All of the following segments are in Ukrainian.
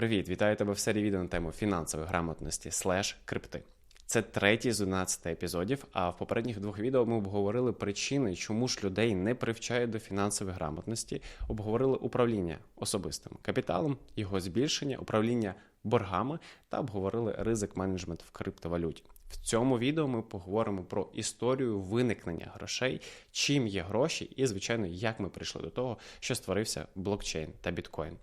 Привіт, вітаю тебе в серії відео на тему фінансової грамотності слеш крипти. Це третій з 11 епізодів. А в попередніх двох відео ми обговорили причини, чому ж людей не привчають до фінансової грамотності, обговорили управління особистим капіталом, його збільшення, управління боргами та обговорили ризик менеджмент в криптовалюті. В цьому відео ми поговоримо про історію виникнення грошей, чим є гроші, і, звичайно, як ми прийшли до того, що створився блокчейн та біткоін.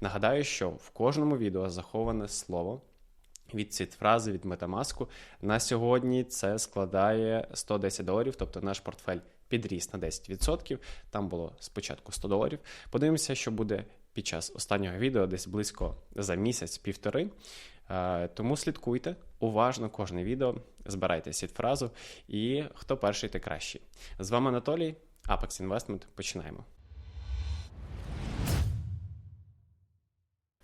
Нагадаю, що в кожному відео заховане слово. Від цієї фрази від метамаску на сьогодні це складає 110 доларів, тобто наш портфель підріс на 10%. Там було спочатку 100 доларів. Подивимося, що буде під час останнього відео, десь близько за місяць-півтори. Е, тому слідкуйте уважно кожне відео, збирайте сід фразу і хто перший, той кращий. З вами Анатолій, Apex Investment. Починаємо.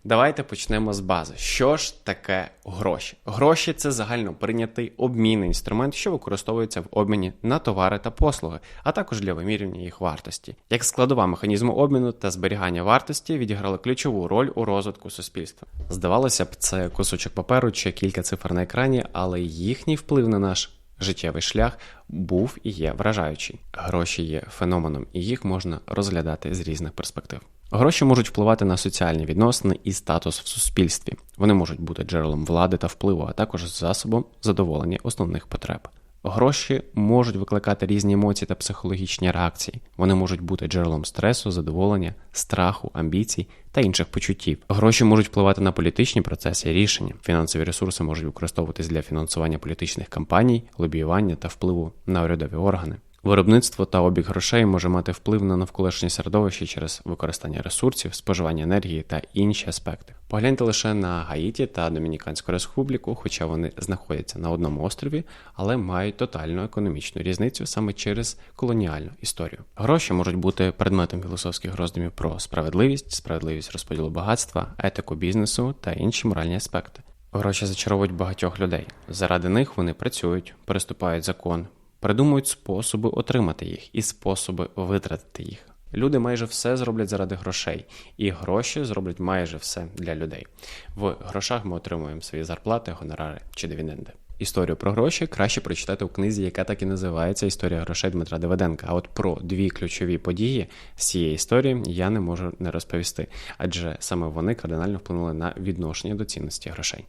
Давайте почнемо з бази. Що ж таке гроші? Гроші це загально прийнятий обмінний інструмент, що використовується в обміні на товари та послуги, а також для вимірювання їх вартості. Як складова механізму обміну та зберігання вартості відіграли ключову роль у розвитку суспільства. Здавалося б, це кусочок паперу чи кілька цифр на екрані, але їхній вплив на наш життєвий шлях був і є вражаючий. Гроші є феноменом, і їх можна розглядати з різних перспектив. Гроші можуть впливати на соціальні відносини і статус в суспільстві. Вони можуть бути джерелом влади та впливу, а також засобом задоволення основних потреб. Гроші можуть викликати різні емоції та психологічні реакції. Вони можуть бути джерелом стресу, задоволення, страху, амбіцій та інших почуттів. Гроші можуть впливати на політичні процеси і рішення. Фінансові ресурси можуть використовуватись для фінансування політичних кампаній, лобіювання та впливу на урядові органи. Виробництво та обіг грошей може мати вплив на навколишнє середовище через використання ресурсів, споживання енергії та інші аспекти. Погляньте лише на Гаїті та Домініканську Республіку, хоча вони знаходяться на одному острові, але мають тотальну економічну різницю саме через колоніальну історію. Гроші можуть бути предметом філософських роздумів про справедливість, справедливість розподілу багатства, етику бізнесу та інші моральні аспекти. Гроші зачаровують багатьох людей. Заради них вони працюють, переступають закон, придумують способи отримати їх і способи витратити їх. Люди майже все зроблять заради грошей, і гроші зроблять майже все для людей. В грошах ми отримуємо свої зарплати, гонорари чи дивіденди. Історію про гроші краще прочитати у книзі, яка так і називається Історія грошей Дмитра Давиденка. А от про дві ключові події з цієї історії я не можу не розповісти, адже саме вони кардинально вплинули на відношення до цінності грошей.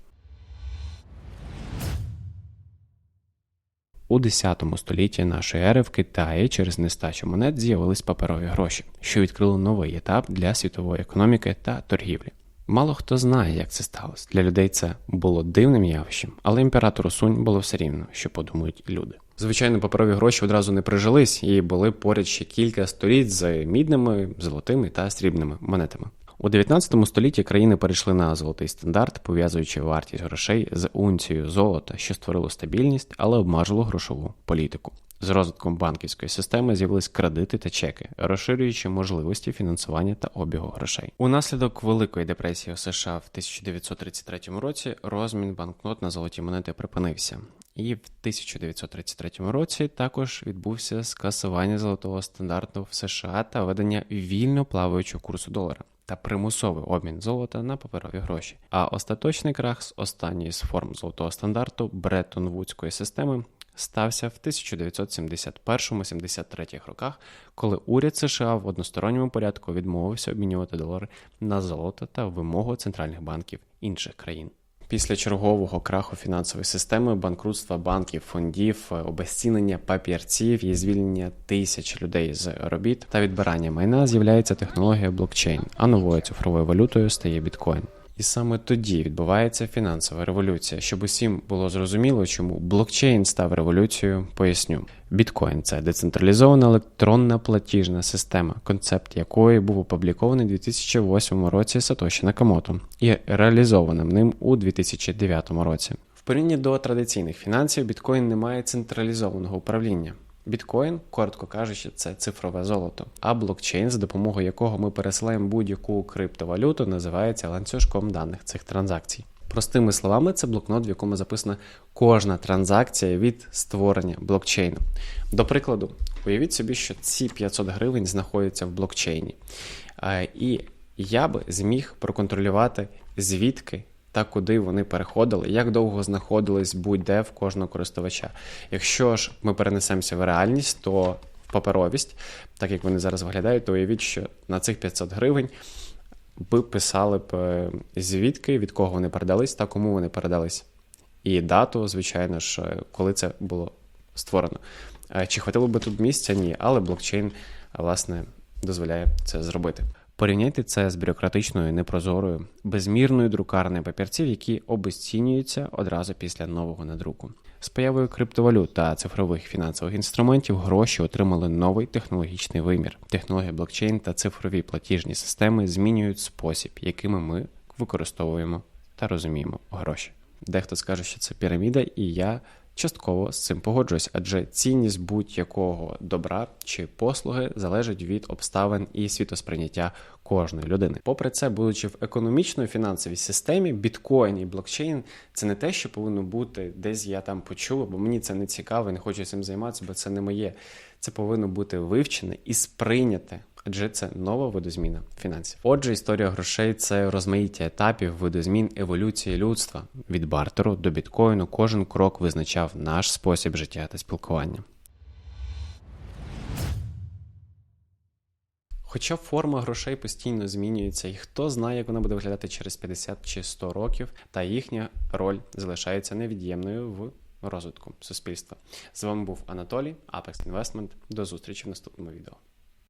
У 10 столітті нашої ери в Китаї через нестачу монет з'явились паперові гроші, що відкрило новий етап для світової економіки та торгівлі. Мало хто знає, як це сталося. Для людей це було дивним явищем, але імператору Сунь було все рівно, що подумають люди. Звичайно, паперові гроші одразу не прижились і були поряд ще кілька століть з мідними, золотими та срібними монетами. У 19 столітті країни перейшли на золотий стандарт, пов'язуючи вартість грошей з унцією золота, що створило стабільність, але обмажило грошову політику. З розвитком банківської системи з'явились кредити та чеки, розширюючи можливості фінансування та обігу грошей. Унаслідок Великої депресії у США в 1933 році розмін банкнот на золоті монети припинився. І в 1933 році також відбувся скасування золотого стандарту в США та ведення вільно плаваючого курсу долара та примусовий обмін золота на паперові гроші. А остаточний крах з останньої з форм золотого стандарту Бреттон-Вудської системи стався в 1971-73 роках, коли уряд США в односторонньому порядку відмовився обмінювати долари на золото та вимогу центральних банків інших країн. Після чергового краху фінансової системи, банкрутства банків, фондів, обезцінення папірців і звільнення тисяч людей з робіт та відбирання майна з'являється технологія блокчейн, а новою цифровою валютою стає біткоін. І саме тоді відбувається фінансова революція. Щоб усім було зрозуміло, чому блокчейн став революцією, поясню. Біткоін це децентралізована електронна платіжна система, концепт якої був опублікований у 2008 році Сатоші Накамото і реалізованим ним у 2009 році. В порівнянні до традиційних фінансів, біткоін не має централізованого управління. Біткоін, коротко кажучи, це цифрове золото. А блокчейн, за допомогою якого ми пересилаємо будь-яку криптовалюту, називається ланцюжком даних цих транзакцій. Простими словами, це блокнот, в якому записана кожна транзакція від створення блокчейну. До прикладу, уявіть собі, що ці 500 гривень знаходяться в блокчейні. І я би зміг проконтролювати звідки та куди вони переходили, як довго знаходились будь-де в кожного користувача. Якщо ж ми перенесемося в реальність, то в паперовість, так як вони зараз виглядають, то уявіть, що на цих 500 гривень ви писали б е, звідки, від кого вони передались та кому вони передались. І дату, звичайно ж, е, коли це було створено. Е, Чи хватило би тут місця? Ні, але блокчейн, власне, дозволяє це зробити. Порівняйте це з бюрократичною, непрозорою, безмірною друкарною папірців, які обезцінюються одразу після нового надруку. З появою криптовалют та цифрових фінансових інструментів гроші отримали новий технологічний вимір. Технологія блокчейн та цифрові платіжні системи змінюють спосіб, якими ми використовуємо та розуміємо гроші. Дехто скаже, що це піраміда, і я частково з цим погоджуюсь, адже цінність будь-якого добра чи послуги залежить від обставин і світосприйняття кожної людини. Попри це, будучи в економічної фінансовій системі, біткоін і блокчейн це не те, що повинно бути десь я там почув, бо мені це не цікаво, не хочу цим займатися, бо це не моє. Це повинно бути вивчене і сприйняте. Адже це нова видозміна фінансів. Отже, історія грошей це розмаїття етапів видозмін еволюції людства від бартеру до біткоїну. Кожен крок визначав наш спосіб життя та спілкування. Хоча форма грошей постійно змінюється, і хто знає, як вона буде виглядати через 50 чи 100 років, та їхня роль залишається невід'ємною в розвитку суспільства. З вами був Анатолій, Apex Investment. До зустрічі в наступному відео.